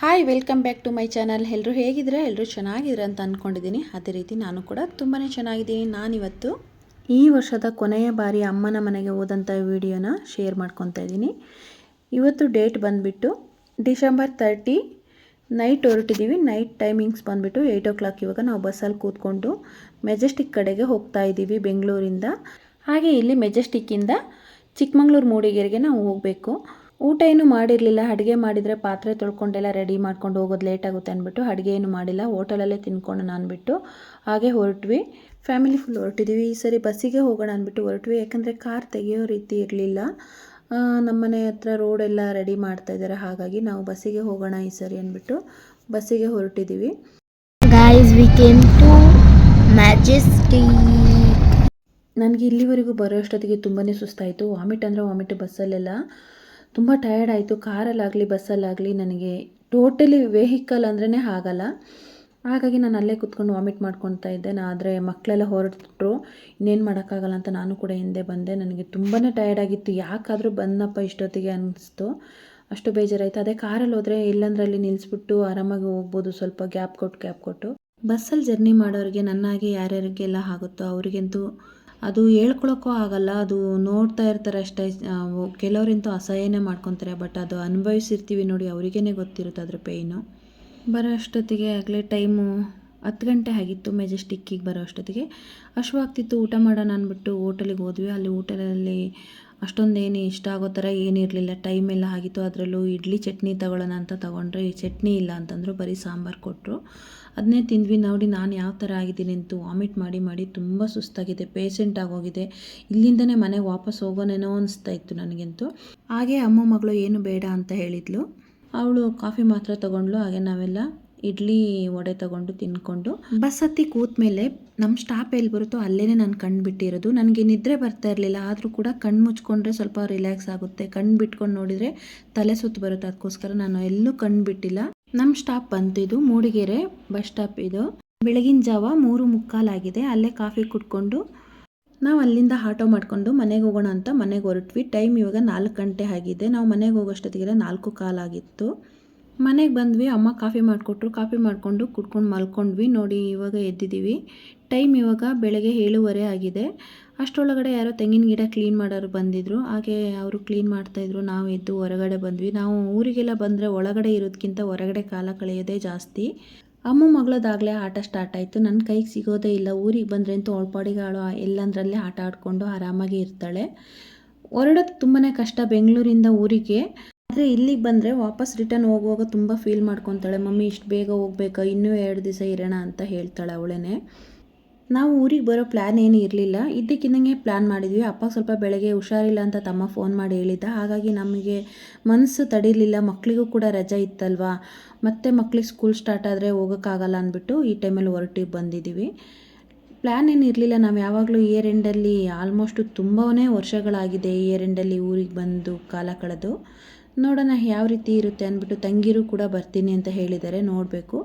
Hi welcome back to my channel ಎಲ್ಲರೂ ಹೇಗಿದ್ರೆ ಎಲ್ಲರೂ ಚೆನ್ನಾಗಿದ್ರೆ ಅಂತ ಅಂದ್ಕೊಂಡಿದ್ದೀನಿ ಅದೇ ರೀತಿ ನಾನು ಕೂಡ ತುಂಬಾ ಚೆನ್ನಾಗಿದ್ದೀನಿ. ನಾನಿವತ್ತು ಈ ವರ್ಷದ ಕೊನೆಯ ಬಾರಿ ಅಮ್ಮನ ಮನೆಗೆ ಹೋದಂಥ ವಿಡಿಯೋನ ಶೇರ್ ಮಾಡ್ಕೊತಾ ಇದ್ದೀನಿ. ಇವತ್ತು ಡೇಟ್ ಬಂದುಬಿಟ್ಟು ಡಿಸೆಂಬರ್ ತರ್ಟಿ ನೈಟ್ ಹೊರಟಿದ್ದೀವಿ ನೈಟ್ ಟೈಮಿಂಗ್ಸ್ ಬಂದುಬಿಟ್ಟು ಏಯ್ಟ್ ಓ ಕ್ಲಾಕ್ ಇವಾಗ ನಾವು ಬಸ್ಸಲ್ಲಿ ಕೂತ್ಕೊಂಡು ಮೆಜೆಸ್ಟಿಕ್ ಕಡೆಗೆ ಹೋಗ್ತಾ ಇದ್ದೀವಿ ಬೆಂಗಳೂರಿಂದ. ಹಾಗೆ ಇಲ್ಲಿ ಮೆಜೆಸ್ಟಿಕ್ಕಿಂದ ಚಿಕ್ಕಮಂಗ್ಳೂರು ಮೂಡಿಗೆರೆಗೆ ನಾವು ಹೋಗಬೇಕು. ಊಟ ಏನು ಮಾಡಿರಲಿಲ್ಲ ಅಡುಗೆ ಮಾಡಿದರೆ ಪಾತ್ರೆ ತೊಳ್ಕೊಂಡೆಲ್ಲ ರೆಡಿ ಮಾಡ್ಕೊಂಡು ಹೋಗೋದು ಲೇಟ್ ಆಗುತ್ತೆ ಅಂದ್ಬಿಟ್ಟು ಅಡುಗೆ ಏನು ಮಾಡಿಲ್ಲ ಹೋಟೆಲಲ್ಲೇ ತಿನ್ಕೊಂಡು ಅಂದ್ಬಿಟ್ಟು ಹಾಗೆ ಹೊರಟ್ವಿ. ಫ್ಯಾಮಿಲಿ ಫುಲ್ ಹೊರಟಿದ್ದೀವಿ ಈ ಸರಿ ಬಸ್ಸಿಗೆ ಹೋಗೋಣ ಅಂದ್ಬಿಟ್ಟು ಹೊರಟ್ವಿ. ಯಾಕಂದರೆ ಕಾರ್ ತೆಗೆಯೋ ರೀತಿ ಇರಲಿಲ್ಲ. ನಮ್ಮನೆ ಹತ್ರ ರೋಡೆಲ್ಲ ರೆಡಿ ಮಾಡ್ತಾ ಇದ್ದಾರೆ. ಹಾಗಾಗಿ ನಾವು ಬಸ್ಸಿಗೆ ಹೋಗೋಣ ಈ ಸರಿ ಅಂದ್ಬಿಟ್ಟು ಬಸ್ಸಿಗೆ ಹೊರಟಿದ್ದೀವಿ guys we came to Majestic ನನಗೆ ಇಲ್ಲಿವರೆಗೂ ಬರೋ ಅಷ್ಟೊತ್ತಿಗೆ ತುಂಬಾ ಸುಸ್ತಾಯಿತು. ವಾಮಿಟ್ ಅಂದರೆ ವಾಮಿಟ್ ಬಸ್ಸಲ್ಲೆಲ್ಲ. ತುಂಬ ಟಯರ್ಡ್ ಆಯಿತು. ಕಾರಲ್ಲಾಗಲಿ, ಬಸ್ಸಲ್ಲಾಗಲಿ ನನಗೆ ಟೋಟಲಿ ವೆಹಿಕಲ್ ಅಂದ್ರೇ ಆಗಲ್ಲ ಹಾಗಾಗಿ ನಾನು ಅಲ್ಲೇ ಕುತ್ಕೊಂಡು ವಾಮಿಟ್ ಮಾಡ್ಕೊತಾ ಇದ್ದೆ. ನಾ ಆದರೆ ಮಕ್ಕಳೆಲ್ಲ ಹೊರಟರು. ಇನ್ನೇನು ಮಾಡೋಕ್ಕಾಗಲ್ಲ ಅಂತ ನಾನು ಕೂಡ ಹಿಂದೆ ಬಂದೆ. ನನಗೆ ತುಂಬಾ ಟಯರ್ಡ್ ಆಗಿತ್ತು. ಯಾಕಾದರೂ ಬಂದಪ್ಪ ಇಷ್ಟೊತ್ತಿಗೆ ಅನ್ನಿಸ್ತು ಅಷ್ಟು ಬೇಜಾರಾಯಿತು. ಅದೇ ಕಾರಲ್ಲಿ ಹೋದರೆ ಇಲ್ಲಾಂದ್ರೆ ಅಲ್ಲಿ ನಿಲ್ಲಿಸ್ಬಿಟ್ಟು ಆರಾಮಾಗಿ ಹೋಗ್ಬೋದು. ಸ್ವಲ್ಪ ಗ್ಯಾಪ್ ಕೊಟ್ಟು ಗ್ಯಾಪ್ ಕೊಟ್ಟು. ಬಸ್ಸಲ್ಲಿ ಜರ್ನಿ ಮಾಡೋರಿಗೆ, ನನ್ನಾಗೆ ಯಾರ್ಯಾರಿಗೆಲ್ಲ ಆಗುತ್ತೋ ಅವರಿಗಂತೂ ಅದು ಹೇಳ್ಕೊಳಕ್ಕೂ ಆಗಲ್ಲ. ಅದು ನೋಡ್ತಾ ಇರ್ತಾರೆ ಅಷ್ಟೇ. ಕೆಲವರಿಂತೂ ಅಸಹ್ಯನೇ ಮಾಡ್ಕೊತಾರೆ. ಬಟ್ ಅದು ಅನುಭವಿಸಿರ್ತೀವಿ ನೋಡಿ ಅವರಿಗೇ ಗೊತ್ತಿರುತ್ತೆ ಅದ್ರ ಪೇಯ್ನು. ಬರೋ ಅಷ್ಟೊತ್ತಿಗೆ ಆಗಲೇ ಟೈಮು ಹತ್ತು ಗಂಟೆ ಆಗಿತ್ತು ಮೆಜೆಸ್ಟಿಕ್ಕಿಗೆ ಬರೋ ಅಷ್ಟೊತ್ತಿಗೆ. ಹಶ್ವಾಗ್ತಿತ್ತು ಊಟ ಮಾಡೋಣ ಅಂದ್ಬಿಟ್ಟು ಹೋಟೆಲಿಗೆ ಹೋದ್ವಿ. ಅಲ್ಲಿ ಊಟದಲ್ಲಿ ಅಷ್ಟೊಂದೇನು ಇಷ್ಟ ಆಗೋ ಥರ ಏನಿರಲಿಲ್ಲ ಟೈಮ್ ಎಲ್ಲ ಆಗಿತ್ತು. ಅದರಲ್ಲೂ ಇಡ್ಲಿ ಚಟ್ನಿ ತಗೊಳ್ಳೋಣ ಅಂತ ತೊಗೊಂಡ್ರೆ. ಈ ಚಟ್ನಿ ಇಲ್ಲ ಅಂತಂದರು ಬರೀ ಸಾಂಬಾರು ಕೊಟ್ಟರು. ಅದನ್ನೇ ತಿಂದ್ವಿ, ನೋಡಿ ನಾನು ಯಾವ ಥರ ಆಗಿದ್ದೀನಿ ಅಂತ. ವಾಮಿಟ್ ಮಾಡಿ ಮಾಡಿ ತುಂಬ ಸುಸ್ತಾಗಿದೆ ಪೇಷಂಟ್ ಆಗೋಗಿದೆ. ಇಲ್ಲಿಂದನೇ ಮನೆಗೆ ವಾಪಸ್ ಹೋಗೋನೇನೋ ಅನಿಸ್ತಾ ಇತ್ತು ನನಗಂತೂ. ಹಾಗೆ ಅಮ್ಮ ಮಗಳು ಏನು ಬೇಡ ಅಂತ ಹೇಳಿದ್ಲು. ಅವಳು ಕಾಫಿ ಮಾತ್ರ ತಗೊಂಡ್ಲು ಹಾಗೆ ನಾವೆಲ್ಲ ಇಡ್ಲಿ ವಡೆ ತಗೊಂಡು ತಿನ್ಕೊಂಡು. ಬಸ್ ಹತ್ತಿ ಕೂತ್ಮೇಲೆ ನಮ್ಮ ಸ್ಟಾಪ್ ಎಲ್ಲಿ ಬರುತ್ತೋ ಅಲ್ಲೇ ನಾನು ಕಣ್ಣು ಬಿಟ್ಟಿರೋದು. ನನಗೆ ನಿದ್ರೆ ಬರ್ತಾ ಇರಲಿಲ್ಲ, ಆದರೂ ಕೂಡ ಕಣ್ಣು ಮುಚ್ಕೊಂಡ್ರೆ ಸ್ವಲ್ಪ ರಿಲ್ಯಾಕ್ಸ್ ಆಗುತ್ತೆ. ಕಣ್ಣು ಬಿಟ್ಕೊಂಡು ನೋಡಿದರೆ ತಲೆ ಸುತ್ತು ಬರುತ್ತೆ. ಅದಕ್ಕೋಸ್ಕರ ನಾನು ಎಲ್ಲೂ ಕಣ್ಣು ಬಿಟ್ಟಿಲ್ಲ. ನಮ್ಮ ಸ್ಟಾಪ್ ಬಂತು ಇದು ಮೂಡಿಗೆರೆ ಬಸ್ ಸ್ಟಾಪ್ ಇದು. ಬೆಳಗಿನ ಜಾವ ಮೂರು ಮುಕ್ಕಾಲಾಗಿದೆ ಅಲ್ಲೇ ಕಾಫಿ ಕುಡ್ಕೊಂಡು ನಾವು ಅಲ್ಲಿಂದ ಆಟೋ ಮಾಡ್ಕೊಂಡು ಮನೆಗೆ ಹೋಗೋಣ ಅಂತ ಮನೆಗೆ ಹೊರಟ್ವಿ. ಟೈಮ್ ಇವಾಗ ನಾಲ್ಕು ಗಂಟೆ ಆಗಿದೆ. ನಾವು ಮನೆಗೆ ಹೋಗೋಷ್ಟೊತ್ತಿಗೆಲ್ಲ ನಾಲ್ಕು ಕಾಲಾಗಿತ್ತು ಮನೆಗೆ ಬಂದ್ವಿ, ಅಮ್ಮ ಕಾಫಿ ಮಾಡಿಕೊಟ್ರು. ಕಾಫಿ ಮಾಡಿಕೊಂಡು ಕುಡ್ಕೊಂಡು ಮಲ್ಕೊಂಡ್ವಿ. ನೋಡಿ ಇವಾಗ ಎದ್ದಿದ್ದೀವಿ ಟೈಮ್ ಇವಾಗ ಬೆಳಗ್ಗೆ ಏಳುವರೆ ಆಗಿದೆ. ಅಷ್ಟರೊಳಗಡೆ ಯಾರೋ ತೆಂಗಿನ ಗಿಡ ಕ್ಲೀನ್ ಮಾಡೋರು ಬಂದಿದ್ರು. ಹಾಗೆ ಅವರು ಕ್ಲೀನ್ ಮಾಡ್ತಾಯಿದ್ರು ನಾವು ಎದ್ದು ಹೊರಗಡೆ ಬಂದ್ವಿ. ನಾವು ಊರಿಗೆಲ್ಲ ಬಂದರೆ ಒಳಗಡೆ ಇರೋದಕ್ಕಿಂತ ಹೊರಗಡೆ ಕಾಲ ಕಳೆಯೋದೇ ಜಾಸ್ತಿ. ಅಮ್ಮ ಮಗಳದಾಗಲೇ ಆಟ ಸ್ಟಾರ್ಟ್ ಆಯಿತು. ನನ್ನ ಕೈಗೆ ಸಿಗೋದೇ ಇಲ್ಲ. ಊರಿಗೆ ಬಂದರೆ ಅಂತೂ ಆಳು ಎಲ್ಲಂದ್ರಲ್ಲೇ ಆಟ ಆಡಿಕೊಂಡು ಆರಾಮಾಗಿ ಇರ್ತಾಳೆ. ಹೊರಡೋದು ತುಂಬಾ ಕಷ್ಟ ಬೆಂಗಳೂರಿಂದ ಊರಿಗೆ. ಆದರೆ ಇಲ್ಲಿಗೆ ಬಂದರೆ ವಾಪಸ್ ರಿಟರ್ನ್ ಹೋಗುವಾಗ ತುಂಬ ಫೀಲ್ ಮಾಡ್ಕೊತಾಳೆ. ಮಮ್ಮಿ, ಇಷ್ಟು ಬೇಗ ಹೋಗ್ಬೇಕಾ? ಇನ್ನೂ ಎರಡು ದಿವಸ ಇರೋಣ ಅಂತ ಹೇಳ್ತಾಳೆ ಅವಳೇ ನಾವು ಊರಿಗೆ ಬರೋ ಪ್ಲ್ಯಾನ್ ಏನು ಇರಲಿಲ್ಲ. ಇದ್ದಕ್ಕಿದ್ದಂಗೆ ಪ್ಲ್ಯಾನ್ ಮಾಡಿದ್ವಿ. ಅಪ್ಪ ಸ್ವಲ್ಪ ಬೆಳಗ್ಗೆ ಹುಷಾರಿಲ್ಲ ಅಂತ ತಮ್ಮ ಫೋನ್ ಮಾಡಿ ಹೇಳಿದ್ದ. ಹಾಗಾಗಿ ನಮಗೆ ಮನಸ್ಸು ತಡಿಲಿಲ್ಲ. ಮಕ್ಕಳಿಗೂ ಕೂಡ ರಜೆ ಇತ್ತಲ್ವಾ? ಮತ್ತೆ ಮಕ್ಕಳಿಗೆ ಸ್ಕೂಲ್ ಸ್ಟಾರ್ಟ್ ಆದರೆ ಹೋಗೋಕ್ಕಾಗಲ್ಲ ಅಂದ್ಬಿಟ್ಟು ಈ ಟೈಮಲ್ಲಿ ಹೊರಟಿಗೆ ಬಂದಿದ್ದೀವಿ. ಪ್ಲ್ಯಾನ್ ಏನು ಇರಲಿಲ್ಲ. ನಾವು ಯಾವಾಗಲೂ ಇಯರ್ ಎಂಡಲ್ಲಿ ಆಲ್ಮೋಸ್ಟು ತುಂಬಾ ವರ್ಷಗಳಾಗಿದೆ ಇಯರ್ ಎಂಡಲ್ಲಿ ಊರಿಗೆ ಬಂದು ಕಾಲ ಕಳೆದು. ನೋಡೋಣ ಯಾವ ರೀತಿ ಇರುತ್ತೆ ಅಂದ್ಬಿಟ್ಟು ತಂಗಿರು ಕೂಡ ಬರ್ತೀನಿ ಅಂತ ಹೇಳಿದ್ದಾರೆ. ನೋಡಬೇಕು.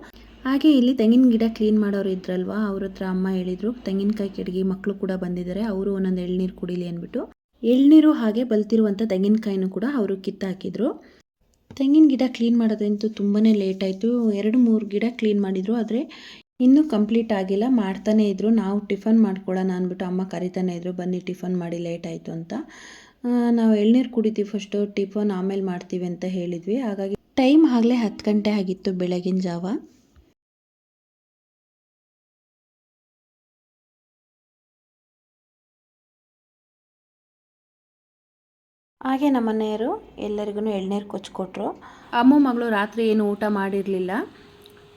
ಹಾಗೆ ಇಲ್ಲಿ ತೆಂಗಿನ ಗಿಡ ಕ್ಲೀನ್ ಮಾಡೋರು ಇದ್ರಲ್ವಾ? ಅವ್ರ ಹತ್ರ ಅಮ್ಮ ಹೇಳಿದರು, ತೆಂಗಿನಕಾಯಿ ಕೆಡಗಿ ಮಕ್ಕಳು ಕೂಡ ಬಂದಿದ್ದಾರೆ ಅವರು ಒಂದೊಂದು ಎಳ್ನೀರು ಕುಡಿಲಿ ಅಂದ್ಬಿಟ್ಟು. ಎಳ್ನೀರು ಹಾಗೆ ಬಲ್ತಿರುವಂಥ ತೆಂಗಿನಕಾಯಿನೂ ಕೂಡ ಅವರು ಕಿತ್ತಾಕಿದ್ರು. ತೆಂಗಿನ ಗಿಡ ಕ್ಲೀನ್ ಮಾಡೋದಂತೂ ತುಂಬಾ ಲೇಟ್ ಆಯಿತು. ಎರಡು ಮೂರು ಗಿಡ ಕ್ಲೀನ್ ಮಾಡಿದರು, ಆದರೆ ಇನ್ನೂ ಕಂಪ್ಲೀಟ್ ಆಗಿಲ್ಲ. ಮಾಡ್ತಾನೇ ಇದ್ರು. ನಾವು ಟಿಫನ್ ಮಾಡ್ಕೊಳ್ಳೋಣ ಅಂದ್ಬಿಟ್ಟು ಅಮ್ಮ ಕರಿತಾನೆ ಇದ್ರು. ಬನ್ನಿ, ಟಿಫನ್ ಮಾಡಿ ಲೇಟ್ ಆಯಿತು ಅಂತ. ನಾವು ಎಳ್ನೀರು ಕುಡಿತೀವಿ ಫಸ್ಟು ಟಿಫನ್ ಆಮೇಲೆ ಮಾಡ್ತೀವಿ ಅಂತ ಹೇಳಿದ್ವಿ. ಹಾಗಾಗಿ ಟೈಮ್ ಆಗಲೇ ಹತ್ತು ಗಂಟೆ ಆಗಿತ್ತು ಬೆಳಗಿನ ಜಾವ. ಹಾಗೆ ನಮ್ಮ ಮನೆಯವರು ಎಲ್ಲರಿಗೂ ಎಳ್ನೀರು ಕೊಚ್ಕೊಟ್ರು ಅಮ್ಮ ಮಗಳು ರಾತ್ರಿ ಏನು ಊಟ ಮಾಡಿರಲಿಲ್ಲ.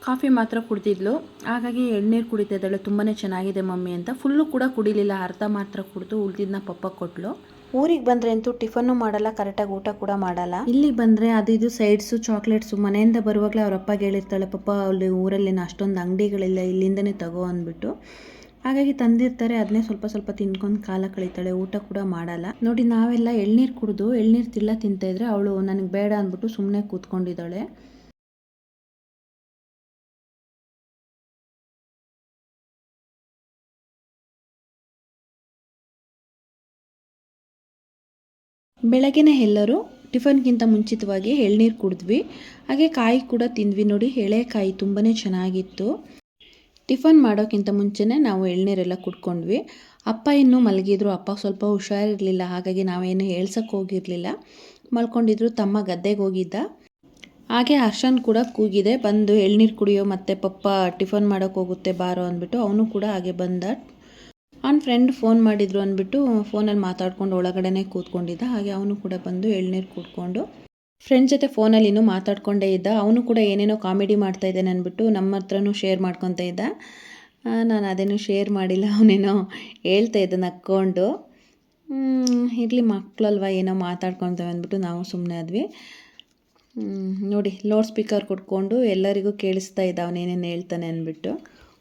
ಕಾಫಿ ಮಾತ್ರ ಕುಡ್ದಿದ್ಲು. ಹಾಗಾಗಿ ಎಳ್ನೀರು ಕುಡಿತಿದ್ದಾಳೆ ತುಂಬಾ ಚೆನ್ನಾಗಿದೆ ಮಮ್ಮಿ ಅಂತ. ಫುಲ್ಲು ಕೂಡ ಕುಡಿಲಿಲ್ಲ. ಅರ್ಧ ಮಾತ್ರ ಕುಡಿದು ಉಳಿದಿದ್ದನ್ನ ಪಪ್ಪ ಕೊಟ್ಲು. ಊರಿಗೆ ಬಂದರೆ ಅಂತೂ ಟಿಫನ್ನು ಮಾಡಲ್ಲ. ಕರೆಕ್ಟಾಗಿ ಊಟ ಕೂಡ ಮಾಡಲ್ಲ. ಇಲ್ಲಿ ಬಂದರೆ ಅದು ಇದು ಸೈಡ್ಸು ಚಾಕ್ಲೇಟ್ಸು. ಮನೆಯಿಂದ ಬರುವಾಗಲೇ ಅವ್ರ ಅಪ್ಪಗೆ ಹೇಳಿರ್ತಾಳೆ ಪಪ್ಪ ಅಲ್ಲಿ ಊರಲ್ಲಿ ಅಷ್ಟೊಂದು ಅಂಗಡಿಗಳಿಲ್ಲ. ಇಲ್ಲಿಂದನೇ ತಗೋ ಅಂದ್ಬಿಟ್ಟು. ಹಾಗಾಗಿ ತಂದಿರ್ತಾರೆ ಅದನ್ನೇ ಸ್ವಲ್ಪ ಸ್ವಲ್ಪ ತಿನ್ಕೊಂಡು ಕಾಲ ಕಳೀತಾಳೆ, ಊಟ ಕೂಡ ಮಾಡಲ್ಲ. ನೋಡಿ, ನಾವೆಲ್ಲ ಎಳ್ನೀರು ಕುಡಿದು ಎಳ್ನೀರು ತಿಲ್ಲ ತಿಂತಾ ಇದ್ರೆ ಅವಳು ನನಗೆ ಬೇಡ ಅಂದ್ಬಿಟ್ಟು ಸುಮ್ಮನೆ ಕೂತ್ಕೊಂಡಿದ್ದಾಳೆ. ಬೆಳಗ್ಗೆನೆ ಎಲ್ಲರೂ ಟಿಫನ್ಗಿಂತ ಮುಂಚಿತವಾಗಿ ಎಳ್ನೀರು ಕುಡಿದ್ವಿ. ಹಾಗೆ ಕಾಯಿ ಕೂಡ ತಿಂದ್ವಿ ನೋಡಿ, ಎಳೆಕಾಯಿ ತುಂಬಾ ಚೆನ್ನಾಗಿತ್ತು. ಟಿಫನ್ ಮಾಡೋಕ್ಕಿಂತ ಮುಂಚೆನೇ ನಾವು ಎಳ್ನೀರೆಲ್ಲ ಕುಡ್ಕೊಂಡ್ವಿ. ಅಪ್ಪ ಇನ್ನೂ ಮಲಗಿದ್ರು. ಅಪ್ಪ ಸ್ವಲ್ಪ ಹುಷಾರಿರಲಿಲ್ಲ. ಹಾಗಾಗಿ ನಾವೇನು ಹೇಳ್ಸಕ್ಕೆ ಹೋಗಿರಲಿಲ್ಲ. ಮಲ್ಕೊಂಡಿದ್ರು. ತಮ್ಮ ಗದ್ದೆಗೆ ಹೋಗಿದ್ದ. ಹಾಗೆ ಹರ್ಷನ್ ಕೂಡ ಕೂಗಿದೆ. ಬಂದು ಎಳ್ನೀರು ಕುಡಿಯೋ ಮತ್ತು ಪಪ್ಪ ಟಿಫನ್ ಮಾಡೋಕ್ಕೆ ಹೋಗುತ್ತೆ, ಬಾರೋ ಅಂದ್ಬಿಟ್ಟು ಅವನು ಕೂಡ ಹಾಗೆ ಬಂದ. ಅವ್ನ ಫ್ರೆಂಡ್ ಫೋನ್ ಮಾಡಿದ್ರು ಅಂದ್ಬಿಟ್ಟು ಫೋನಲ್ಲಿ ಮಾತಾಡ್ಕೊಂಡು ಒಳಗಡೆನೇ ಕೂತ್ಕೊಂಡಿದ್ದ. ಹಾಗೆ ಅವನು ಕೂಡ ಬಂದು ಎಳ್ನೀರು ಕುಡ್ಕೊಂಡು ಫ್ರೆಂಡ್ ಜೊತೆ ಫೋನಲ್ಲಿ ಇನ್ನೂ ಮಾತಾಡ್ಕೊಂಡೇ ಇದ್ದ. ಅವನು ಕೂಡ ಏನೇನೋ ಕಾಮಿಡಿ ಮಾಡ್ತಾ ಇದ್ದಾನೆ ಅಂದ್ಬಿಟ್ಟು ನಮ್ಮ ಹತ್ರನೂ ಶೇರ್ ಮಾಡ್ಕೊತಾ ಇದ್ದ. ನಾನು ಅದೇನು ಶೇರ್ ಮಾಡಿಲ್ಲ. ಅವನೇನೋ ಹೇಳ್ತಾ ಇದ್ದ ನಕ್ಕೊಂಡು. ಇರಲಿ ಮಕ್ಕಳಲ್ವ ಏನೋ ಮಾತಾಡ್ಕೊತೇವೆ ಅಂದ್ಬಿಟ್ಟು ನಾವು ಸುಮ್ಮನೆ ಆದ್ವಿ. ನೋಡಿ, ಲೌಡ್ ಸ್ಪೀಕರ್ ಕೊಟ್ಕೊಂಡು ಎಲ್ಲರಿಗೂ ಕೇಳಿಸ್ತಾ ಇದ್ದ. ಅವನೇನೇನು ಹೇಳ್ತಾನೆ ಅಂದ್ಬಿಟ್ಟು.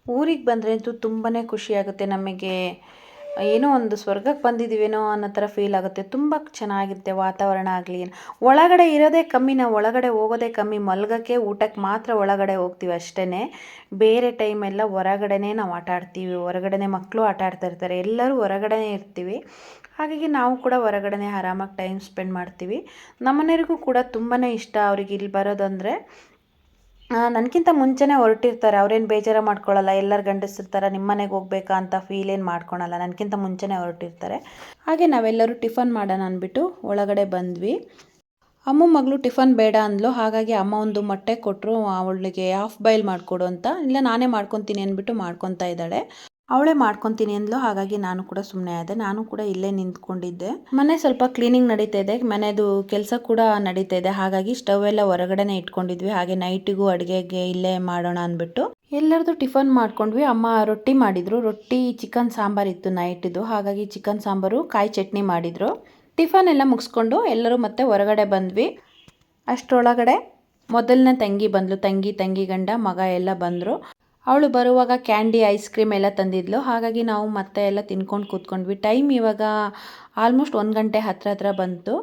ಊರಿಗೆ ಬಂದರೆ ಅಂತೂ ತುಂಬಾ ಖುಷಿಯಾಗುತ್ತೆ ನಮಗೆ. ಏನೋ ಒಂದು ಸ್ವರ್ಗಕ್ಕೆ ಬಂದಿದ್ದೀವೇನೋ ಅನ್ನೋ ಥರ ಫೀಲ್ ಆಗುತ್ತೆ. ತುಂಬ ಚೆನ್ನಾಗಿರುತ್ತೆ ವಾತಾವರಣ ಆಗಲಿ. ಒಳಗಡೆ ಇರೋದೇ ಕಮ್ಮಿ, ನಾವು ಒಳಗಡೆ ಹೋಗೋದೇ ಕಮ್ಮಿ. ಮಲ್ಗೋಕ್ಕೆ, ಊಟಕ್ಕೆ ಮಾತ್ರ ಒಳಗಡೆ ಹೋಗ್ತೀವಿ ಅಷ್ಟೇ ಬೇರೆ ಟೈಮೆಲ್ಲ ಹೊರಗಡೆನೇ ನಾವು ಆಟ ಆಡ್ತೀವಿ. ಹೊರಗಡೆನೇ ಮಕ್ಕಳು ಆಟ ಆಡ್ತಾ ಇರ್ತಾರೆ. ಎಲ್ಲರೂ ಹೊರಗಡೆನೇ ಇರ್ತೀವಿ. ಹಾಗಾಗಿ ನಾವು ಕೂಡ ಹೊರಗಡೆನೇ ಆರಾಮಾಗಿ ಟೈಮ್ ಸ್ಪೆಂಡ್ ಮಾಡ್ತೀವಿ. ನಮ್ಮನೆಯವ್ರಿಗೂ ಕೂಡ ತುಂಬಾ ಇಷ್ಟ. ಅವ್ರಿಗೆ ಇಲ್ಲಿ ಬರೋದಂದರೆ ನನಗಿಂತ ಮುಂಚೆನೇ ಹೊರಟಿರ್ತಾರೆ. ಅವ್ರೇನು ಬೇಜಾರು ಮಾಡ್ಕೊಳ್ಳಲ್ಲ ಎಲ್ಲರೂ ಗಂಡಸಿರ್ತಾರೆ ನಿಮ್ಮ ಮನೆಗೆ ಹೋಗ್ಬೇಕಾ ಅಂತ ಫೀಲ್ ಏನು ಮಾಡ್ಕೊಳಲ್ಲ. ನನಗಿಂತ ಮುಂಚೆನೇ ಹೊರಟಿರ್ತಾರೆ. ಹಾಗೆ ನಾವೆಲ್ಲರೂ ಟಿಫನ್ ಮಾಡೋಣ ಅಂದ್ಬಿಟ್ಟು ಒಳಗಡೆ ಬಂದ್ವಿ. ಅಮ್ಮ ಮಗಳು ಟಿಫನ್ ಬೇಡ ಅಂದ್ಲು. ಹಾಗಾಗಿ ಅಮ್ಮ ಒಂದು ಮೊಟ್ಟೆ ಕೊಟ್ಟರು ಅವಳಿಗೆ ಹಾಫ್ ಬಾಯ್ಲ್ ಮಾಡಿಕೊಡು ಅಂತ. ಇಲ್ಲ, ನಾನೇ ಮಾಡ್ಕೊತೀನಿ ಅಂದ್ಬಿಟ್ಟು ಮಾಡ್ಕೊತಾ ಇದ್ದಾಳೆ. ಅವಳೇ ಮಾಡ್ಕೊತೀನಿ ಅಂದ್ಲು. ಹಾಗಾಗಿ ನಾನು ಕೂಡ ಸುಮ್ಮನೆ ಆದೆ. ನಾನು ಕೂಡ ಇಲ್ಲೇ ನಿಂತ್ಕೊಂಡಿದ್ದೆ. ಮನೆ ಸ್ವಲ್ಪ ಕ್ಲೀನಿಂಗ್ ನಡೀತಾ ಇದೆ. ಮನೆದು ಕೆಲಸ ಕೂಡ ನಡೀತಾ ಇದೆ. ಹಾಗಾಗಿ ಸ್ಟವ್ ಎಲ್ಲ ಹೊರಗಡೆನೆ ಇಟ್ಕೊಂಡಿದ್ವಿ. ಹಾಗೆ ನೈಟಿಗೂ ಅಡುಗೆಗೆ ಇಲ್ಲೇ ಮಾಡೋಣ ಅಂದ್ಬಿಟ್ಟು. ಎಲ್ಲರದು ಟಿಫನ್ ಮಾಡ್ಕೊಂಡ್ವಿ. ಅಮ್ಮ ರೊಟ್ಟಿ ಮಾಡಿದ್ರು. ರೊಟ್ಟಿ, ಚಿಕನ್ ಸಾಂಬಾರ್ ಇತ್ತು ನೈಟಿದು. ಹಾಗಾಗಿ ಚಿಕನ್ ಸಾಂಬಾರು, ಕಾಯಿ ಚಟ್ನಿ ಮಾಡಿದ್ರು. ಟಿಫನ್ ಎಲ್ಲ ಮುಗಿಸ್ಕೊಂಡು ಎಲ್ಲರೂ ಮತ್ತೆ ಹೊರಗಡೆ ಬಂದ್ವಿ. ಅಷ್ಟರೊಳಗಡೆ ಮೊದಲನೇ ತಂಗಿ ಬಂದ್ಲು. ತಂಗಿ ತಂಗಿ ಗಂಡ, ಮಗ ಎಲ್ಲ ಬಂದರು. ಅವಳು ಬರುವಾಗ ಕ್ಯಾಂಡಿ, ಐಸ್ ಕ್ರೀಮ್ ಎಲ್ಲ ತಂದಿದ್ಲು. ಹಾಗಾಗಿ ನಾವು ಮತ್ತೆ ಎಲ್ಲ ತಿನ್ಕೊಂಡು ಕೂತ್ಕೊಂಡ್ವಿ. ಟೈಮ್ ಇವಾಗ ಆಲ್ಮೋಸ್ಟ್ ಒಂದು ಗಂಟೆ ಹತ್ರ ಹತ್ರ ಬಂತು.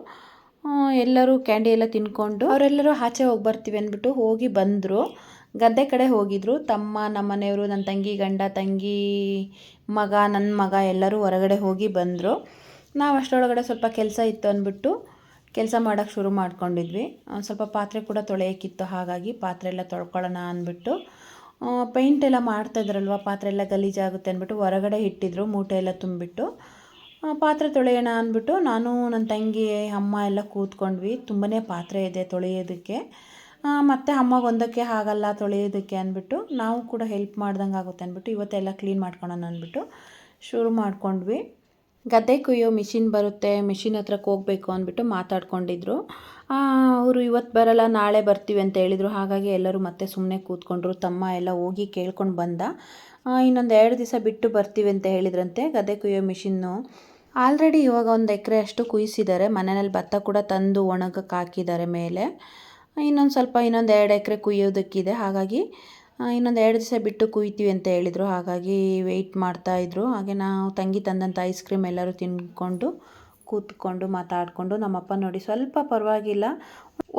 ಎಲ್ಲರೂ ಕ್ಯಾಂಡಿ ಎಲ್ಲ ತಿನ್ಕೊಂಡು ಅವರೆಲ್ಲರೂ ಆಚೆ ಹೋಗಿ ಬರ್ತೀವಿ ಅಂದ್ಬಿಟ್ಟು ಹೋಗಿ ಬಂದರು. ಗದ್ದೆ ಕಡೆ ಹೋಗಿದ್ರು. ತಮ್ಮ ನಮ್ಮ ಮನೆಯವರು ನನ್ನ ತಂಗಿ, ಗಂಡ, ತಂಗಿ, ಮಗ ನನ್ನ ಮಗ ಎಲ್ಲರೂ ಹೊರಗಡೆ ಹೋಗಿ ಬಂದರು. ನಾವು ಅಷ್ಟರೊಳಗಡೆ ಸ್ವಲ್ಪ ಕೆಲಸ ಇತ್ತು ಅಂದ್ಬಿಟ್ಟು ಕೆಲಸ ಮಾಡೋಕ್ಕೆ ಶುರು ಮಾಡ್ಕೊಂಡಿದ್ವಿ. ಸ್ವಲ್ಪ ಪಾತ್ರೆ ಕೂಡ ತೊಳೆಯೋಕ್ಕಿತ್ತು ಹಾಗಾಗಿ ಪಾತ್ರೆ ಎಲ್ಲ ತೊಳ್ಕೊಳ್ಳೋಣ ಅಂದ್ಬಿಟ್ಟು ಪೇಂಟ್ ಎಲ್ಲ ಮಾಡ್ತಾ ಇದ್ರಲ್ವ? ಪಾತ್ರೆ ಎಲ್ಲ ಗಲೀಜಾಗುತ್ತೆ ಅಂದ್ಬಿಟ್ಟು ಹೊರಗಡೆ ಇಟ್ಟಿದ್ರು, ಮೂಟೆ ಎಲ್ಲ ತುಂಬಿಟ್ಟು. ಪಾತ್ರೆ ತೊಳೆಯೋಣ ಅಂದ್ಬಿಟ್ಟು ನಾನು ನನ್ನ ತಂಗಿ, ಅಮ್ಮ ಎಲ್ಲ ಕೂತ್ಕೊಂಡ್ವಿ. ತುಂಬನೇ ಪಾತ್ರೆ ಇದೆ ತೊಳೆಯೋದಕ್ಕೆ. ಮತ್ತೆ ಅಮ್ಮಗೆ ಒಂದಕ್ಕೆ ಆಗಲ್ಲ ತೊಳೆಯೋದಕ್ಕೆ ಅಂದ್ಬಿಟ್ಟು ನಾವು ಕೂಡ ಹೆಲ್ಪ್ ಮಾಡ್ದಂಗೆ ಆಗುತ್ತೆ ಅಂದ್ಬಿಟ್ಟು ಇವತ್ತೆಲ್ಲ ಕ್ಲೀನ್ ಮಾಡ್ಕೊಳೋಣ ಅಂದ್ಬಿಟ್ಟು ಶುರು ಮಾಡ್ಕೊಂಡ್ವಿ. ಗದ್ದೆ ಕುಯ್ಯೋ ಮಿಷಿನ್ ಬರುತ್ತೆ, ಮಿಷಿನ್ ಹತ್ರಕ್ಕೆ ಹೋಗಬೇಕು ಅಂದ್ಬಿಟ್ಟು ಮಾತಾಡ್ಕೊಂಡಿದ್ರು. ಅವರು ಇವತ್ತು ಬರಲ್ಲ, ನಾಳೆ ಬರ್ತೀವಿ ಅಂತ ಹೇಳಿದರು. ಹಾಗಾಗಿ ಎಲ್ಲರೂ ಮತ್ತೆ ಸುಮ್ಮನೆ ಕೂತ್ಕೊಂಡ್ರು. ತಮ್ಮ ಎಲ್ಲ ಹೋಗಿ ಕೇಳ್ಕೊಂಡು ಬಂದ. ಇನ್ನೊಂದು ಎರಡು ದಿವಸ ಬಿಟ್ಟು ಬರ್ತೀವಿ ಅಂತ ಹೇಳಿದ್ರಂತೆ. ಗದ್ದೆ ಕುಯ್ಯೋ ಮಿಷಿನ್ನು ಆಲ್ರೆಡಿ ಇವಾಗ ಒಂದು ಎಕರೆ ಅಷ್ಟು ಕುಯ್ಸಿದ್ದಾರೆ. ಮನೆಯಲ್ಲಿ ಭತ್ತ ಕೂಡ ತಂದು ಒಣಗಕ್ಕೆ ಹಾಕಿದ್ದಾರೆ ಮೇಲೆ. ಇನ್ನೊಂದು ಸ್ವಲ್ಪ ಇನ್ನೊಂದು ಎರಡು ಎಕರೆ ಕುಯ್ಯೋದಕ್ಕಿದೆ. ಹಾಗಾಗಿ ಇನ್ನೊಂದು ಎರಡು ದಿವಸ ಬಿಟ್ಟು ಕುಯ್ತೀವಿ ಅಂತ ಹೇಳಿದರು. ಹಾಗಾಗಿ ವೆಯ್ಟ್ ಮಾಡ್ತಾಯಿದ್ರು ಹಾಗೆ ನಾವು ತಂಗಿ ತಂದಂಥ ಐಸ್ ಕ್ರೀಮ್ ಎಲ್ಲರೂ ತಿನ್ಕೊಂಡು ಕೂತ್ಕೊಂಡು ಮಾತಾಡಿಕೊಂಡು ನಮ್ಮಪ್ಪ ನೋಡಿ ಸ್ವಲ್ಪ ಪರವಾಗಿಲ್ಲ.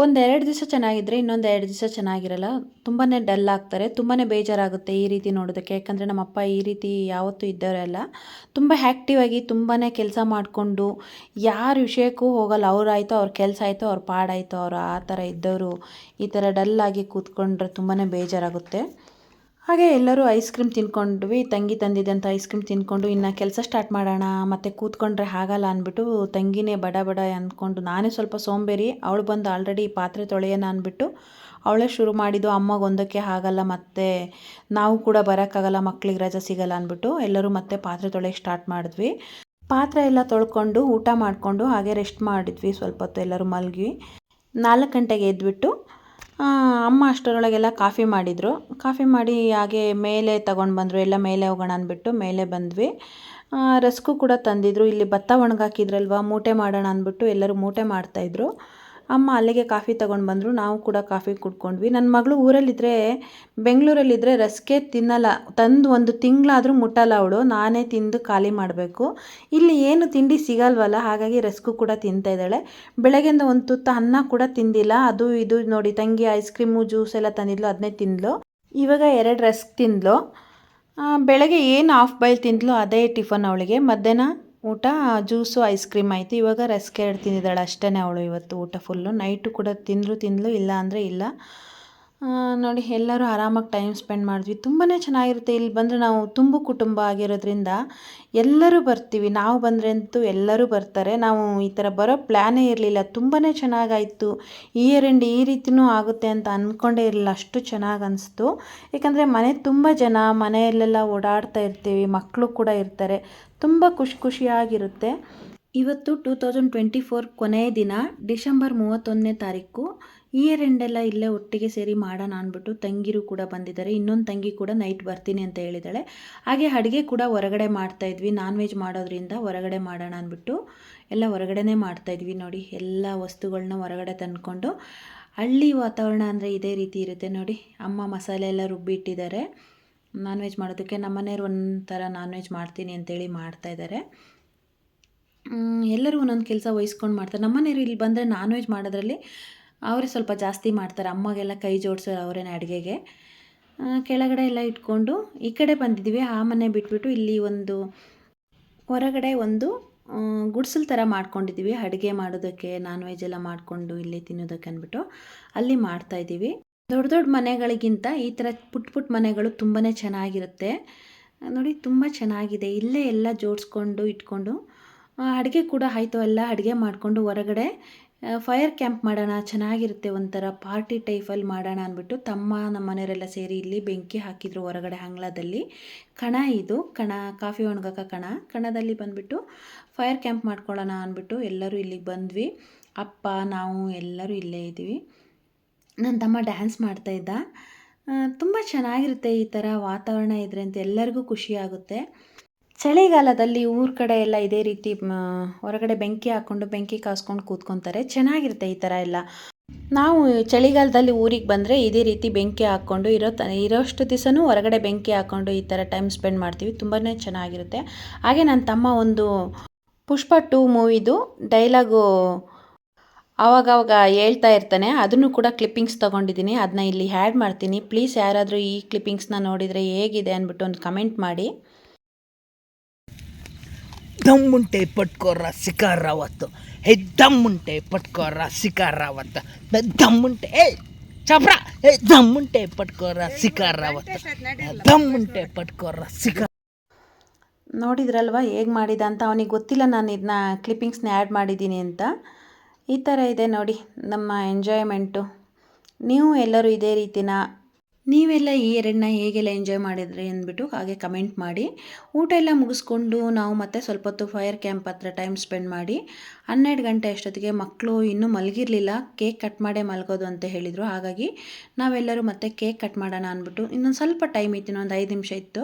ಒಂದೆರಡು ದಿವಸ ಚೆನ್ನಾಗಿದ್ದರೆ ಇನ್ನೊಂದು ಎರಡು ದಿವಸ ಚೆನ್ನಾಗಿರಲ್ಲ. ತುಂಬಾ ಡಲ್ ಆಗ್ತಾರೆ. ತುಂಬಾ ಬೇಜಾರಾಗುತ್ತೆ ಈ ರೀತಿ ನೋಡೋದಕ್ಕೆ. ಯಾಕಂದರೆ ನಮ್ಮಪ್ಪ ಈ ರೀತಿ ಯಾವತ್ತೂ ಇದ್ದವರಲ್ಲ ತುಂಬ ಆ್ಯಕ್ಟಿವ್ ಆಗಿ ತುಂಬಾ ಕೆಲಸ ಮಾಡಿಕೊಂಡು ಯಾರ ವಿಷಯಕ್ಕೂ ಹೋಗಲ್ಲ. ಅವ್ರಾಯಿತು ಅವ್ರ ಕೆಲಸ ಆಯಿತು, ಅವ್ರ ಪಾಡಾಯಿತು ಅವರು ಆ ಥರ ಇದ್ದವರು ಈ ಥರ ಡಲ್ಲಾಗಿ ಕೂತ್ಕೊಂಡ್ರೆ ತುಂಬಾ ಬೇಜಾರಾಗುತ್ತೆ. ಹಾಗೆ ಎಲ್ಲರೂ ಐಸ್ ಕ್ರೀಮ್ ತಿನ್ಕೊಂಡ್ವಿ, ತಂಗಿ ತಂದಿದ್ದಂಥ ಐಸ್ ಕ್ರೀಮ್ ತಿನ್ಕೊಂಡು ಇನ್ನು ಕೆಲಸ ಸ್ಟಾರ್ಟ್ ಮಾಡೋಣ, ಮತ್ತು ಕೂತ್ಕೊಂಡ್ರೆ ಆಗಲ್ಲ ಅಂದ್ಬಿಟ್ಟು ತಂಗಿನೇ ಬಡ ಬಡ ಅಂದ್ಕೊಂಡು ನಾನೇ ಸ್ವಲ್ಪ ಸೋಂಬೇರಿ, ಅವಳು ಬಂದು ಆಲ್ರೆಡಿ ಪಾತ್ರೆ ತೊಳೆಯೋಣ ಅಂದ್ಬಿಟ್ಟು ಅವಳೇ ಶುರು ಮಾಡಿದ್ದು ಅಮ್ಮಗೆ ಒಂದಕ್ಕೆ ಆಗಲ್ಲ ಮತ್ತು ನಾವು ಕೂಡ ಬರೋಕ್ಕಾಗಲ್ಲ, ಮಕ್ಳಿಗೆ ರಜೆ ಸಿಗಲ್ಲ ಅಂದ್ಬಿಟ್ಟು ಎಲ್ಲರೂ ಮತ್ತೆ ಪಾತ್ರೆ ತೊಳೆಯೋಕ್ಕೆ ಸ್ಟಾರ್ಟ್ ಮಾಡಿದ್ವಿ. ಪಾತ್ರೆ ಎಲ್ಲ ತೊಳ್ಕೊಂಡು ಊಟ ಮಾಡಿಕೊಂಡು ಹಾಗೆ ರೆಸ್ಟ್ ಮಾಡಿದ್ವಿ, ಸ್ವಲ್ಪ ಹೊತ್ತು ಎಲ್ಲರೂ ಮಲಗಿ ನಾಲ್ಕು ಗಂಟೆಗೆ ಎದ್ಬಿಟ್ಟು ಅಮ್ಮ ಅಷ್ಟರೊಳಗೆಲ್ಲ ಕಾಫಿ ಮಾಡಿದರು. ಕಾಫಿ ಮಾಡಿ ಹಾಗೆ ಮೇಲೆ ತಗೊಂಡು ಬಂದರು. ಎಲ್ಲ ಮೇಲೆ ಹೋಗೋಣ ಅಂದ್ಬಿಟ್ಟು ಮೇಲೆ ಬಂದ್ವಿ. ರಸ್ಕು ಕೂಡ ತಂದಿದ್ರು. ಇಲ್ಲಿ ಭತ್ತ ಒಣಗಾಕಿದ್ರಲ್ವ, ಮೂಟೆ ಮಾಡೋಣ ಅಂದ್ಬಿಟ್ಟು ಎಲ್ಲರೂ ಮೂಟೆ ಮಾಡ್ತಾಯಿದ್ರು ಅಮ್ಮ ಅಲ್ಲಿಗೆ ಕಾಫಿ ತೊಗೊಂಡು ಬಂದರು, ನಾವು ಕೂಡ ಕಾಫಿ ಕುಡ್ಕೊಂಡ್ವಿ. ನನ್ನ ಮಗಳು ಊರಲ್ಲಿದ್ದರೆ ಬೆಂಗಳೂರಲ್ಲಿದ್ದರೆ ರಸ್ಕೆ ತಿನ್ನಲ್ಲ, ತಂದು ಒಂದು ತಿಂಗಳಾದರೂ ಮುಟ್ಟಲ್ಲ ಅವಳು, ನಾನೇ ತಿಂದು ಖಾಲಿ ಮಾಡಬೇಕು. ಇಲ್ಲಿ ಏನು ತಿಂಡಿ ಸಿಗಲ್ವಲ್ಲ, ಹಾಗಾಗಿ ರಸ್ಕು ಕೂಡ ತಿಂತಾ ಇದ್ದಾಳೆ. ಬೆಳಗ್ಗೆಯಿಂದ ಒಂದು ತುತ್ತ ಅನ್ನ ಕೂಡ ತಿಂದಿಲ್ಲ, ಅದು ಇದು ನೋಡಿ, ತಂಗಿ ಐಸ್ ಕ್ರೀಮು ಜ್ಯೂಸ್ ಎಲ್ಲ ತಂದಿದ್ಲು ಅದನ್ನೇ ತಿಂದ್ಲು. ಇವಾಗ ಎರಡು ರಸ್ಕ್ ತಿಂದ್ಲು. ಬೆಳಗ್ಗೆ ಏನು ಹಾಫ್ ಬಾಯ್ಲ್ ತಿಂದ್ಲು, ಅದೇ ಟಿಫನ್ ಅವಳಿಗೆ. ಮಧ್ಯಾಹ್ನ ಊಟ, ಜ್ಯೂಸು, ಐಸ್ ಕ್ರೀಮ್ ಆಯಿತು. ಇವಾಗ ರಸ್ಕ್ ಎರಡು ತಿಂದಿದ್ದಾಳೆ ಅಷ್ಟೇ ಅವಳು ಇವತ್ತು ಊಟ ಫುಲ್ಲು ನೈಟು ಕೂಡ ತಿಂದರೂ ತಿಂದಲು, ಇಲ್ಲ ಅಂದರೆ ಇಲ್ಲ. ನೋಡಿ, ಎಲ್ಲರೂ ಆರಾಮಾಗಿ ಟೈಮ್ ಸ್ಪೆಂಡ್ ಮಾಡಿದ್ವಿ. ತುಂಬಾ ಚೆನ್ನಾಗಿರುತ್ತೆ. ಇಲ್ಲಿ ಬಂದರೆ ನಾವು ತುಂಬು ಕುಟುಂಬ ಆಗಿರೋದ್ರಿಂದ ಎಲ್ಲರೂ ಬರ್ತೀವಿ. ನಾವು ಬಂದರೆ ಅಂತೂ ಎಲ್ಲರೂ ಬರ್ತಾರೆ. ನಾವು ಈ ಥರ ಬರೋ ಪ್ಲ್ಯಾನೇ ಇರಲಿಲ್ಲ. ತುಂಬಾ ಚೆನ್ನಾಗಾಯಿತು. ಇಯರ್ ಎಂಡ್ ಈ ರೀತಿಯೂ ಆಗುತ್ತೆ ಅಂತ ಅಂದ್ಕೊಂಡೇ ಇರಲಿಲ್ಲ. ಅಷ್ಟು ಚೆನ್ನಾಗಿ ಅನಿಸ್ತು. ಯಾಕಂದರೆ ಮನೆ ತುಂಬ ಜನ, ಮನೆಯಲ್ಲೆಲ್ಲ ಓಡಾಡ್ತಾ ಇರ್ತೀವಿ. ಮಕ್ಕಳು ಕೂಡ ಇರ್ತಾರೆ. ತುಂಬ ಖುಷಿ ಖುಷಿಯಾಗಿರುತ್ತೆ. ಇವತ್ತು ಟೂ ತೌಸಂಡ್ ಟ್ವೆಂಟಿ ಫೋರ್ ಕೊನೆಯ ದಿನ, ಡಿಸೆಂಬರ್ ಮೂವತ್ತೊಂದನೇ ತಾರೀಕು ಇಯರ್ ಎಂಡೆಲ್ಲ ಇಲ್ಲೇ ಒಟ್ಟಿಗೆ ಸೇರಿ ಮಾಡೋಣ ಅಂದ್ಬಿಟ್ಟು ತಂಗಿರು ಕೂಡ ಬಂದಿದ್ದಾರೆ. ಇನ್ನೊಂದು ತಂಗಿ ಕೂಡ ನೈಟ್ ಬರ್ತೀನಿ ಅಂತ ಹೇಳಿದ್ದಾಳೆ ಹಾಗೆ ಅಡುಗೆ ಕೂಡ ಹೊರಗಡೆ ಮಾಡ್ತಾಯಿದ್ವಿ ನಾನ್ ವೆಜ್ ಮಾಡೋದ್ರಿಂದ ಹೊರಗಡೆ ಮಾಡೋಣ ಅಂದ್ಬಿಟ್ಟು ಎಲ್ಲ ಹೊರಗಡೆನೇ ಮಾಡ್ತಾಯಿದ್ವಿ ನೋಡಿ. ಎಲ್ಲ ವಸ್ತುಗಳನ್ನ ಹೊರಗಡೆ ತಂದ್ಕೊಂಡು ಹಳ್ಳಿ ವಾತಾವರಣ ಅಂದರೆ ಇದೇ ರೀತಿ ಇರುತ್ತೆ ನೋಡಿ. ಅಮ್ಮ ಮಸಾಲೆ ಎಲ್ಲ ರುಬ್ಬಿಟ್ಟಿದ್ದಾರೆ. ನಾನ್ ವೆಜ್ ಮಾಡೋದಕ್ಕೆ ನಮ್ಮನೆಯವ್ರು ಒಂಥರ ನಾನ್ ವೆಜ್ ಮಾಡ್ತೀನಿ ಅಂತೇಳಿ ಮಾಡ್ತಾಯಿದ್ದಾರೆ ಎಲ್ಲರೂ ಒಂದೊಂದು ಕೆಲಸ ವಹಿಸ್ಕೊಂಡು ಮಾಡ್ತಾರೆ. ನಮ್ಮನೆಯವ್ರು ಇಲ್ಲಿ ಬಂದರೆ ನಾನ್ ವೆಜ್ ಮಾಡೋದ್ರಲ್ಲಿ ಅವರೇ ಸ್ವಲ್ಪ ಜಾಸ್ತಿ ಮಾಡ್ತಾರೆ. ಅಮ್ಮಗೆಲ್ಲ ಕೈ ಜೋಡಿಸೋರು ಅವರೇನೆ ಅಡುಗೆಗೆ. ಕೆಳಗಡೆ ಎಲ್ಲ ಇಟ್ಕೊಂಡು ಈ ಕಡೆ ಬಂದಿದ್ದೀವಿ ಆ ಮನೆ ಬಿಟ್ಬಿಟ್ಟು ಇಲ್ಲಿ ಒಂದು ಹೊರಗಡೆ ಒಂದು ಗುಡ್ಸಲ್ ಥರ ಮಾಡ್ಕೊಂಡಿದ್ದೀವಿ ಅಡುಗೆ ಮಾಡೋದಕ್ಕೆ ನಾನ್ ವೆಜ್ ಎಲ್ಲ ಮಾಡಿಕೊಂಡು ಇಲ್ಲಿ ತಿನ್ನೋದಕ್ಕೆ ಅಂದ್ಬಿಟ್ಟು ಅಲ್ಲಿ ಮಾಡ್ತಾಯಿದ್ದೀವಿ ದೊಡ್ಡ ದೊಡ್ಡ ಮನೆಗಳಿಗಿಂತ ಈ ಥರ ಪುಟ್ಟ ಪುಟ್ಟ ಮನೆಗಳು ತುಂಬಾ ಚೆನ್ನಾಗಿರುತ್ತೆ. ನೋಡಿ, ತುಂಬ ಚೆನ್ನಾಗಿದೆ. ಇಲ್ಲೇ ಎಲ್ಲ ಜೋಡಿಸ್ಕೊಂಡು, ಇಟ್ಕೊಂಡು ಅಡುಗೆ ಕೂಡ ಆಯಿತು. ಎಲ್ಲ ಅಡುಗೆ ಮಾಡಿಕೊಂಡು ಹೊರಗಡೆ ಫೈರ್ ಕ್ಯಾಂಪ್ ಮಾಡೋಣ, ಚೆನ್ನಾಗಿರುತ್ತೆ ಒಂಥರ ಪಾರ್ಟಿ ಟೈಪಲ್ಲಿ ಮಾಡೋಣ ಅಂದ್ಬಿಟ್ಟು ತಮ್ಮ, ನಮ್ಮ ಮನೆಯವರೆಲ್ಲ ಸೇರಿ ಇಲ್ಲಿ ಬೆಂಕಿ ಹಾಕಿದ್ರು ಹೊರಗಡೆ ಅಂಗಳದಲ್ಲಿ. ಕಣ ಇದು, ಕಣ, ಕಾಫಿ ಒಣಗಕ್ಕ ಕಣ. ಕಣದಲ್ಲಿ ಬಂದುಬಿಟ್ಟು ಫೈರ್ ಕ್ಯಾಂಪ್ ಮಾಡ್ಕೊಳ್ಳೋಣ ಅಂದ್ಬಿಟ್ಟು ಎಲ್ಲರೂ ಇಲ್ಲಿಗೆ ಬಂದ್ವಿ. ಅಪ್ಪ, ನಾವು ಎಲ್ಲರೂ ಇಲ್ಲೇ ಇದ್ದೀವಿ. ನನ್ನ ತಮ್ಮ ಡ್ಯಾನ್ಸ್ ಮಾಡ್ತಾಯಿದ್ದ ತುಂಬ ಚೆನ್ನಾಗಿರುತ್ತೆ ಈ ಥರ ವಾತಾವರಣ ಇದ್ರೆ ಅಂತ ಎಲ್ಲರಿಗೂ ಖುಷಿಯಾಗುತ್ತೆ ಚಳಿಗಾಲದಲ್ಲಿ ಊರ ಕಡೆ ಎಲ್ಲ ಇದೇ ರೀತಿ ಹೊರಗಡೆ ಬೆಂಕಿ ಹಾಕ್ಕೊಂಡು ಬೆಂಕಿ ಕಾಸ್ಕೊಂಡು ಕೂತ್ಕೊತಾರೆ. ಚೆನ್ನಾಗಿರುತ್ತೆ ಈ ಥರ ಎಲ್ಲ. ನಾವು ಚಳಿಗಾಲದಲ್ಲಿ ಊರಿಗೆ ಬಂದರೆ ಇದೇ ರೀತಿ ಬೆಂಕಿ ಹಾಕ್ಕೊಂಡು ಇರೋ ಇರೋಷ್ಟು ದಿವಸನೂ ಹೊರಗಡೆ ಬೆಂಕಿ ಹಾಕ್ಕೊಂಡು ಈ ಥರ ಟೈಮ್ ಸ್ಪೆಂಡ್ ಮಾಡ್ತೀವಿ. ತುಂಬಾ ಚೆನ್ನಾಗಿರುತ್ತೆ. ಹಾಗೆ ನನ್ನ ತಮ್ಮ ಒಂದು ಪುಷ್ಪ ಟೂ ಮೂವಿದು ಡೈಲಾಗು ಆವಾಗವಾಗ ಹೇಳ್ತಾ ಇರ್ತಾನೆ. ಅದನ್ನು ಕೂಡ ಕ್ಲಿಪ್ಪಿಂಗ್ಸ್ ತೊಗೊಂಡಿದ್ದೀನಿ. ಅದನ್ನ ಇಲ್ಲಿ ಹ್ಯಾಡ್ ಮಾಡ್ತೀನಿ. ಪ್ಲೀಸ್ ಯಾರಾದರೂ ಈ ಕ್ಲಿಪ್ಪಿಂಗ್ಸ್ನ ನೋಡಿದರೆ ಹೇಗಿದೆ ಅಂದ್ಬಿಟ್ಟು ಒಂದು ಕಮೆಂಟ್ ಮಾಡಿ. ದಮ್ಮುಂಟೆ ಪಟ್ಕೋರ ಸಿಕಾರಾವತ್ತು ಹೇ ದಮ್ಮುಂಟೆ ಪಟ್ಕೋರ ರಾವತ್ ದಮ್ಮುಂಟೆ ಏ ಚಪ್ರ. ಏ ದಮ್ಮುಂಟೆ ಪಟ್ಕೋರ ರಾವತ್ ದಮ್ಮುಂಟೆ ಪಟ್ಕೋರ ಸಿಕಾರ ನೋಡಿದ್ರಲ್ವ ಹೇಗೆ ಮಾಡಿದ ಅಂತ? ಅವನಿಗೆ ಗೊತ್ತಿಲ್ಲ ನಾನು ಇದನ್ನ ಕ್ಲಿಪ್ಪಿಂಗ್ಸ್ನ ಆ್ಯಡ್ ಮಾಡಿದ್ದೀನಿ ಅಂತ. ಈ ಥರ ಇದೆ ನೋಡಿ ನಮ್ಮ ಎಂಜಾಯ್ಮೆಂಟು ನೀವು ಎಲ್ಲರೂ ಇದೇ ರೀತಿನ ನೀವೆಲ್ಲ ಈ ಎರಡನ್ನ ಹೇಗೆಲ್ಲ ಎಂಜಾಯ್ ಮಾಡಿದ್ರಿ ಅಂದ್ಬಿಟ್ಟು ಹಾಗೆ ಕಮೆಂಟ್ ಮಾಡಿ. ಊಟ ಎಲ್ಲ ಮುಗಿಸ್ಕೊಂಡು ನಾವು ಮತ್ತೆ ಸ್ವಲ್ಪ ಹೊತ್ತು ಫೈರ್ ಕ್ಯಾಂಪ್ ಹತ್ರ ಟೈಮ್ ಸ್ಪೆಂಡ್ ಮಾಡಿ. ಹನ್ನೆರಡು ಗಂಟೆ ಅಷ್ಟೊತ್ತಿಗೆ ಮಕ್ಕಳು ಇನ್ನೂ ಮಲಗಿರಲಿಲ್ಲ. ಕೇಕ್ ಕಟ್ ಮಾಡೇ ಮಲಗೋದು ಅಂತ ಹೇಳಿದರು. ಹಾಗಾಗಿ ನಾವೆಲ್ಲರೂ ಮತ್ತೆ ಕೇಕ್ ಕಟ್ ಮಾಡೋಣ ಅಂದ್ಬಿಟ್ಟು ಇನ್ನೊಂದು ಸ್ವಲ್ಪ ಟೈಮ್ ಇತ್ತು, ಇನ್ನೊಂದು ಐದು ನಿಮಿಷ ಇತ್ತು.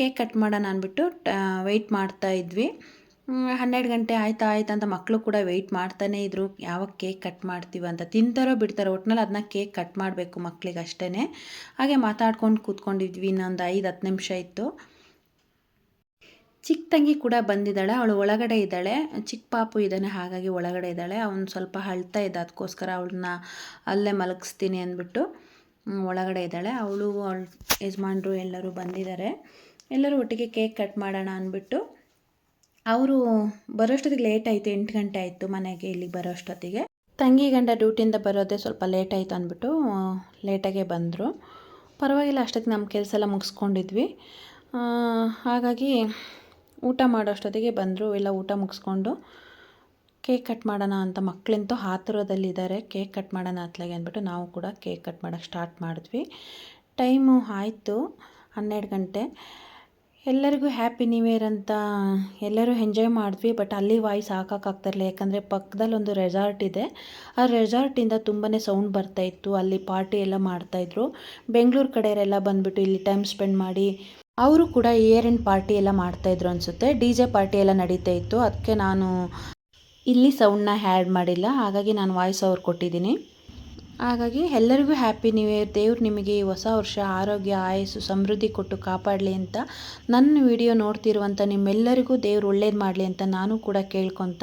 ಕೇಕ್ ಕಟ್ ಮಾಡೋಣ ಅಂದ್ಬಿಟ್ಟು ವೆಯ್ಟ್ ಮಾಡ್ತಾ ಇದ್ವಿ. ಹನ್ನೆರಡು ಗಂಟೆ ಆಯ್ತಾ ಆಯ್ತಾ ಅಂತ ಮಕ್ಕಳು ಕೂಡ ವೆಯ್ಟ್ ಮಾಡ್ತಾನೇ ಇದ್ರು. ಯಾವಾಗ ಕೇಕ್ ಕಟ್ ಮಾಡ್ತೀವ ಅಂತ. ತಿಂತಾರೋ ಬಿಡ್ತಾರೋ ಒಟ್ನಲ್ಲಿ ಅದನ್ನ ಕೇಕ್ ಕಟ್ ಮಾಡಬೇಕು ಮಕ್ಕಳಿಗೆ ಅಷ್ಟೇ ಹಾಗೆ ಮಾತಾಡ್ಕೊಂಡು ಕೂತ್ಕೊಂಡಿದ್ವಿ ಇನ್ನೊಂದು ಐದು ಹತ್ತು ನಿಮಿಷ ಇತ್ತು. ಚಿಕ್ಕ ತಂಗಿ ಕೂಡ ಬಂದಿದ್ದಾಳೆ. ಅವಳು ಒಳಗಡೆ ಇದ್ದಾಳೆ. ಚಿಕ್ಕ ಪಾಪು ಇದ್ದಾನೆ, ಹಾಗಾಗಿ ಒಳಗಡೆ ಇದ್ದಾಳೆ. ಅವನು ಸ್ವಲ್ಪ ಅಳ್ತಾ ಇದ್ದ, ಅದಕ್ಕೋಸ್ಕರ ಅವಳನ್ನ ಅಲ್ಲೇ ಮಲಗಿಸ್ತೀನಿ ಅಂದ್ಬಿಟ್ಟು ಒಳಗಡೆ ಇದ್ದಾಳೆ. ಅವಳು, ಅವಳ ಯಜಮಾನರು ಎಲ್ಲರೂ ಬಂದಿದ್ದಾರೆ. ಎಲ್ಲರೂ ಒಟ್ಟಿಗೆ ಕೇಕ್ ಕಟ್ ಮಾಡೋಣ ಅಂದ್ಬಿಟ್ಟು ಅವರು ಬರೋಷ್ಟೊತ್ತಿಗೆ ಲೇಟ್ ಆಯಿತು, ಎಂಟು ಗಂಟೆ ಆಯಿತು ಮನೆಗೆ ಇಲ್ಲಿಗೆ ಬರೋಷ್ಟೊತ್ತಿಗೆ. ತಂಗಿ ಗಂಡ ಡ್ಯೂಟಿಯಿಂದ ಬರೋದೇ ಸ್ವಲ್ಪ ಲೇಟ್ ಆಯಿತು ಅಂದ್ಬಿಟ್ಟು ಲೇಟಾಗೆ ಬಂದರು. ಪರವಾಗಿಲ್ಲ, ಅಷ್ಟೊತ್ತಿಗೆ ನಮ್ಮ ಕೆಲಸ ಎಲ್ಲ ಮುಗಿಸ್ಕೊಂಡಿದ್ವಿ. ಹಾಗಾಗಿ ಊಟ ಮಾಡೋಷ್ಟೊತ್ತಿಗೆ ಬಂದರು ಎಲ್ಲ ಊಟ ಮುಗಿಸ್ಕೊಂಡು ಕೇಕ್ ಕಟ್ ಮಾಡೋಣ ಅಂತ ಮಕ್ಕಳಂತೂ ಹಾತುರದಲ್ಲಿದ್ದಾರೆ ಕೇಕ್ ಕಟ್ ಮಾಡೋಣ ಅತ್ಲಾಗೆ ಅಂದ್ಬಿಟ್ಟು ನಾವು ಕೂಡ ಕೇಕ್ ಕಟ್ ಮಾಡೋಕ್ಕೆ ಸ್ಟಾರ್ಟ್ ಮಾಡಿದ್ವಿ. ಟೈಮು ಆಯಿತು, ಹನ್ನೆರಡು ಗಂಟೆ. ಎಲ್ಲರಿಗೂ ಹ್ಯಾಪಿ ನ್ಯೂ ಇಯರ್ ಅಂತ ಎಲ್ಲರೂ ಎಂಜಾಯ್ ಮಾಡಿದ್ವಿ ಬಟ್ ಅಲ್ಲಿ ವಾಯ್ಸ್ ಹಾಕೋಕ್ಕಾಗ್ತಿರಲಿಲ್ಲ ಯಾಕಂದರೆ ಪಕ್ಕದಲ್ಲಿ ಒಂದು ರೆಸಾರ್ಟ್ ಇದೆ. ಆ ರೆಸಾರ್ಟಿಂದ ತುಂಬಾ ಸೌಂಡ್ ಬರ್ತಾಯಿತ್ತು ಅಲ್ಲಿ ಪಾರ್ಟಿ ಎಲ್ಲ ಮಾಡ್ತಾಯಿದ್ರು ಬೆಂಗಳೂರು ಕಡೆಯವರೆಲ್ಲ ಬಂದುಬಿಟ್ಟು ಇಲ್ಲಿ ಟೈಮ್ ಸ್ಪೆಂಡ್ ಮಾಡಿ, ಅವರು ಕೂಡ ಇಯರ್ ಎಂಡ್ ಪಾರ್ಟಿ ಎಲ್ಲ ಮಾಡ್ತಾಯಿದ್ರು ಅನಿಸುತ್ತೆ. ಡಿ ಜೆ ಪಾರ್ಟಿ ಎಲ್ಲ ನಡೀತಾ ಇತ್ತು. ಅದಕ್ಕೆ ನಾನು ಇಲ್ಲಿ ಸೌಂಡನ್ನ ಹ್ಯಾಡ್ ಮಾಡಿಲ್ಲ. ಹಾಗಾಗಿ ನಾನು ವಾಯ್ಸ್ ಓವರ್ ಕೊಟ್ಟಿದ್ದೀನಿ. ಹಾಗಾಗಿ ಎಲ್ಲರಿಗೂ ಹ್ಯಾಪಿ ನ್ಯೂ ಇಯರ್ ದೇವ್ರು ನಿಮಗೆ ಈ ಹೊಸ ವರ್ಷ ಆರೋಗ್ಯ, ಆಯಸ್ಸು, ಸಮೃದ್ಧಿ ಕೊಟ್ಟು ಕಾಪಾಡಲಿ ಅಂತ ನನ್ನ ವಿಡಿಯೋ ನೋಡ್ತಿರುವಂಥ ನಿಮ್ಮೆಲ್ಲರಿಗೂ ದೇವ್ರು ಒಳ್ಳೇದು ಮಾಡಲಿ ಅಂತ ನಾನು ಕೂಡ ಕೇಳ್ಕೊತ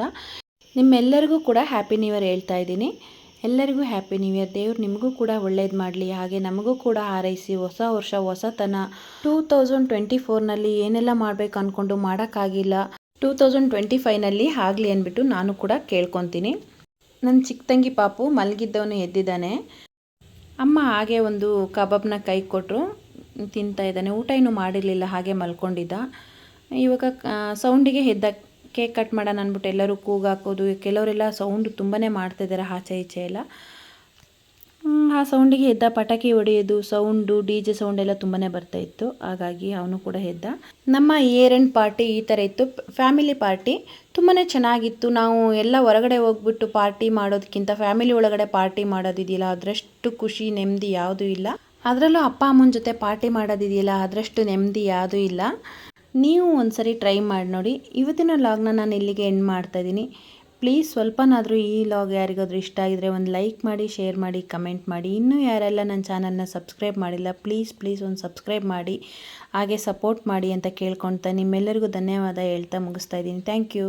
ನಿಮ್ಮೆಲ್ಲರಿಗೂ ಕೂಡ ಹ್ಯಾಪಿ ನ್ಯೂ ಇಯರ್ ಹೇಳ್ತಾ ಇದ್ದೀನಿ. ಎಲ್ಲರಿಗೂ ಹ್ಯಾಪಿ ನ್ಯೂ ಇಯರ್ ದೇವ್ರು ನಿಮಗೂ ಕೂಡ ಒಳ್ಳೇದು ಮಾಡಲಿ. ಹಾಗೆ ನಮಗೂ ಕೂಡ ಹಾರೈಸಿ ಹೊಸ ವರ್ಷ, ಹೊಸತನ. ಟೂ ತೌಸಂಡ್ ಟ್ವೆಂಟಿ ಫೋರ್ನಲ್ಲಿ ಏನೆಲ್ಲ ಮಾಡಬೇಕು ಅಂದ್ಕೊಂಡು ಮಾಡೋಕ್ಕಾಗಿಲ್ಲ. ಟೂ ತೌಸಂಡ್ ಟ್ವೆಂಟಿ ಫೈವ್ನಲ್ಲಿ ಆಗಲಿ ಅಂದ್ಬಿಟ್ಟು ನಾನು ಕೂಡ ಕೇಳ್ಕೊತೀನಿ. ನನ್ನ ಚಿಕ್ಕ ತಂಗಿ ಪಾಪು ಮಲಗಿದ್ದವನು ಎದ್ದಿದ್ದಾನೆ. ಅಮ್ಮ ಹಾಗೆ ಒಂದು ಕಬಾಬ್ನ ಕೈ ಕೊಟ್ಟರು ತಿಂತಾ ಇದ್ದಾನೆ. ಊಟ ಇನ್ನೂ ಮಾಡಿರಲಿಲ್ಲ, ಹಾಗೆ ಮಲ್ಕೊಂಡಿದ್ದ. ಇವಾಗ ಸೌಂಡಿಗೆ ಎದ್ದ ಕೇಕ್ ಕಟ್ ಮಾಡೋಣ ಅಂದ್ಬಿಟ್ಟು ಎಲ್ಲರೂ ಕೂಗಾಕೋದು, ಕೆಲವರೆಲ್ಲ ಸೌಂಡ್ ತುಂಬಾ ಮಾಡ್ತಾಯಿದ್ದಾರೆ ಆಚೆ ಈಚೆ ಎಲ್ಲ. ಆ ಸೌಂಡಿಗೆ ಎದ್ದ ಪಟಾಕಿ ಹೊಡೆಯೋದು ಸೌಂಡು ಡಿ ಜೆ ಸೌಂಡ್ ಎಲ್ಲ ತುಂಬಾ ಬರ್ತಾ ಇತ್ತು. ಹಾಗಾಗಿ ಅವನು ಕೂಡ ಎದ್ದ. ನಮ್ಮ ಇಯರ್ ಎಂಡ್ ಪಾರ್ಟಿ ಈ ಥರ ಇತ್ತು. ಫ್ಯಾಮಿಲಿ ಪಾರ್ಟಿ ತುಂಬಾ ಚೆನ್ನಾಗಿತ್ತು. ನಾವು ಎಲ್ಲ ಹೊರಗಡೆ ಹೋಗ್ಬಿಟ್ಟು ಪಾರ್ಟಿ ಮಾಡೋದಕ್ಕಿಂತ ಫ್ಯಾಮಿಲಿ ಒಳಗಡೆ ಪಾರ್ಟಿ ಮಾಡೋದಿದೆಯಲ್ಲ, ಅದರಷ್ಟು ಖುಷಿ, ನೆಮ್ಮದಿ ಯಾವುದೂ ಇಲ್ಲ. ಅದರಲ್ಲೂ ಅಪ್ಪ, ಅಮ್ಮನ ಜೊತೆ ಪಾರ್ಟಿ ಮಾಡೋದಿದೆಯಲ್ಲ, ಅದರಷ್ಟು ನೆಮ್ಮದಿ ಯಾವುದೂ ಇಲ್ಲ. ನೀವು ಒಂದ್ಸರಿ ಟ್ರೈ ಮಾಡಿ ನೋಡಿ. ಇವತ್ತಿನ ಲಾಗ್ನ ನಾನು ಇಲ್ಲಿಗೆ ಎಂಡ್ ಮಾಡ್ತಾ ಇದ್ದೀನಿ. ಪ್ಲೀಸ್ ಸ್ವಲ್ಪನಾದರೂ ಈ ಲಾಗ್ ಯಾರಿಗಾದರೂ ಇಷ್ಟ ಆಗಿದ್ರೆ ಒಂದು ಲೈಕ್ ಮಾಡಿ, ಶೇರ್ ಮಾಡಿ, ಕಮೆಂಟ್ ಮಾಡಿ. ಇನ್ನೂ ಯಾರೆಲ್ಲ ನನ್ನ ಚಾನಲ್ನ ಸಬ್ಸ್ಕ್ರೈಬ್ ಮಾಡಿಲ್ಲ, ಪ್ಲೀಸ್ ಪ್ಲೀಸ್ ಒಂದು ಸಬ್ಸ್ಕ್ರೈಬ್ ಮಾಡಿ, ಹಾಗೆ ಸಪೋರ್ಟ್ ಮಾಡಿ ಅಂತ ಕೇಳ್ಕೊಳ್ತಾ ನಿಮ್ಮೆಲ್ಲರಿಗೂ ಧನ್ಯವಾದ ಹೇಳ್ತಾ ಮುಗಿಸ್ತಾ ಇದ್ದೀನಿ. Thank you.